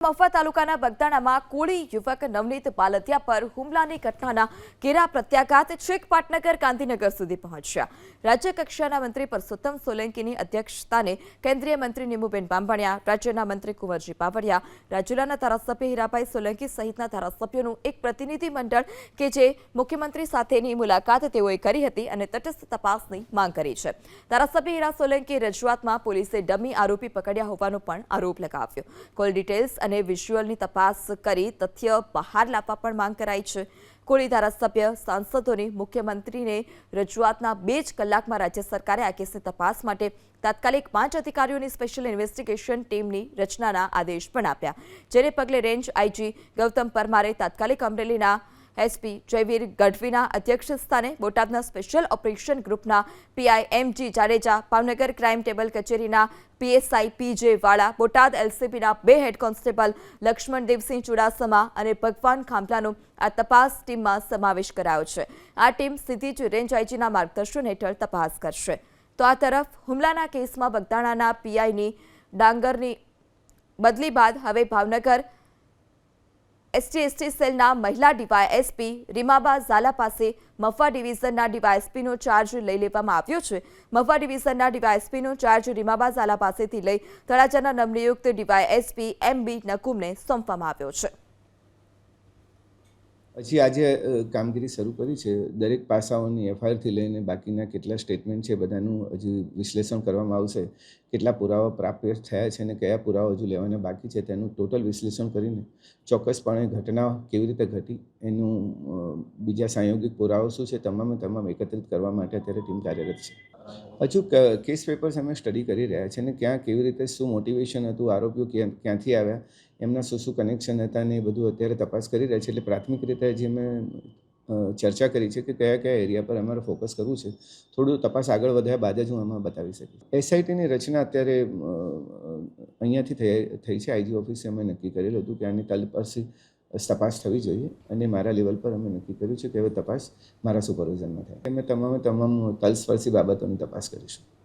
મફા તાલુકાના બગદાણામાં કોળી યુવક નવનીત બાલતિયા પર હુમલાની ઘટનાના ઘેરા પ્રત્યાઘાત છેક પાટનગર ગાંધીનગર સુધી પહોંચ્યા. રાજ્ય કક્ષાના મંત્રી પરસોત્તમ સોલંકીની અધ્યક્ષતાને કેન્દ્રીય મંત્રી નીમુબેન બાંભણિયા, રાજ્યના મંત્રી કુંવરજી બાવળિયા રાજુલાના ધારાસભ્ય હીરાભાઈ સોલંકી સહિતના ધારાસભ્યોનું એક પ્રતિનિધિ મંડળ કે જે મુખ્યમંત્રી સાથેની મુલાકાત તેઓએ કરી હતી અને તટસ્થ તપાસની માંગ કરી છે. ધારાસભ્ય હીરા સોલંકી રજૂઆતમાં પોલીસે ડમી આરોપી પકડ્યા હોવાનો પણ આરોપ લગાવ્યો. કોલ ડિટેલ્સ અને વિઝ્યુઅલની તપાસ કરી તથ્ય બહાર લાવવા પણ માંગ કરાઈ છે. કોળી ધારાસભ્ય, સાંસદોની, મુખ્યમંત્રીને રજૂઆતના બે જ કલાકમાં રાજ્ય સરકારે આ કેસની તપાસ માટે તાત્કાલિક પાંચ અધિકારીઓની સ્પેશિયલ ઇન્વેસ્ટિગેશન ટીમની રચનાના આદેશ પણ આપ્યા. જેને પગલે રેન્જ આઈજી ગૌતમ પરમારે તાત્કાલિક અમરેલીના એસપી જયવીર ગઢવીના અધ્યક્ષ સ્થાને બોટાદના સ્પેશિયલ ઓપરેશન ગ્રુપના PI MG Jadeja, Bhavnagar crime table કચેરીના પીએસઆઈ પીજે વાળા, બોટાદ એલસીબીના બે હેડ કોન્સ્ટેબલ લક્ષ્મણ દેવસિંહ ચુડાસમા અને ભગવાન ખાંભલાનો આ તપાસ ટીમમાં સમાવેશ કરાયો છે. આ ટીમ સીધી જ રેન્જ આઈજીના માર્ગદર્શન હેઠળ તપાસ કરશે. તો આ તરફ હુમલાના કેસમાં બગદાણાના પીઆઈની ડાંગરની બદલી બાદ હવે ભાવનગર એસટી એસટી સેલના મહિલા ડીવાયએસપી રીમાબા ઝાલા પાસે મફા ડિવિઝનના ડીવાયએસપીનો ચાર્જ લઈ લેવામાં આવ્યો છે. મફા ડિવિઝનના ડીવાયએસપીનો ચાર્જ રીમાબા ઝાલા પાસેથી લઈ તળાજાના નવનિયુક્ત ડીવાયએસપી એમ બી નકુમને સોંપવામાં આવ્યો છે. પછી આજે કામગીરી શરૂ કરી છે. દરેક પાસાઓની એફઆઈઆરથી લઈને બાકીના કેટલા સ્ટેટમેન્ટ છે બધાનું હજી વિશ્લેષણ કરવામાં આવશે. કેટલા પુરાવા પ્રાપ્ય થયા છે અને કયા પુરાવા હજુ લેવાના બાકી છે તેનું ટોટલ વિશ્લેષણ કરીને ચોક્કસપણે ઘટના કેવી રીતે ઘટી, એનું બીજા સાંયોગિક પુરાવા શું છે, તમામે તમામ એકત્રિત કરવા માટે અત્યારે ટીમ કાર્યરત છે. હજુ કેસ પેપર્સ અમે સ્ટડી કરી રહ્યા છે અને ક્યાં કેવી રીતે શું મોટિવેશન હતું આરોપીઓ ક્યાં ક્યાંથી આવ્યા એમના શું શું કનેક્શન હતા ને એ બધું અત્યારે તપાસ કરી રહ્યા છે એટલે પ્રાથમિક રીતે જે અમે ચર્ચા કરી છે કે કયા કયા એરિયા પર અમારે ફોકસ કરવું છે થોડું તપાસ આગળ વધ્યા બાદ જ હું આમાં બતાવી શકીશ એસઆઈટીની રચના અત્યારે અહીંયાથી થઈ થઈ છે આઈજી ઓફિસે અમે નક્કી કરેલું હતું કે આની તલપરથી તપાસ થવી જોઈએ અને મારા લેવલ પર અમે નક્કી કર્યું છે કે હવે તપાસ મારા સુપરવિઝનમાં થાય. અમે તમામે તમામ તલસ્પર્શી બાબતોની તપાસ કરીશું.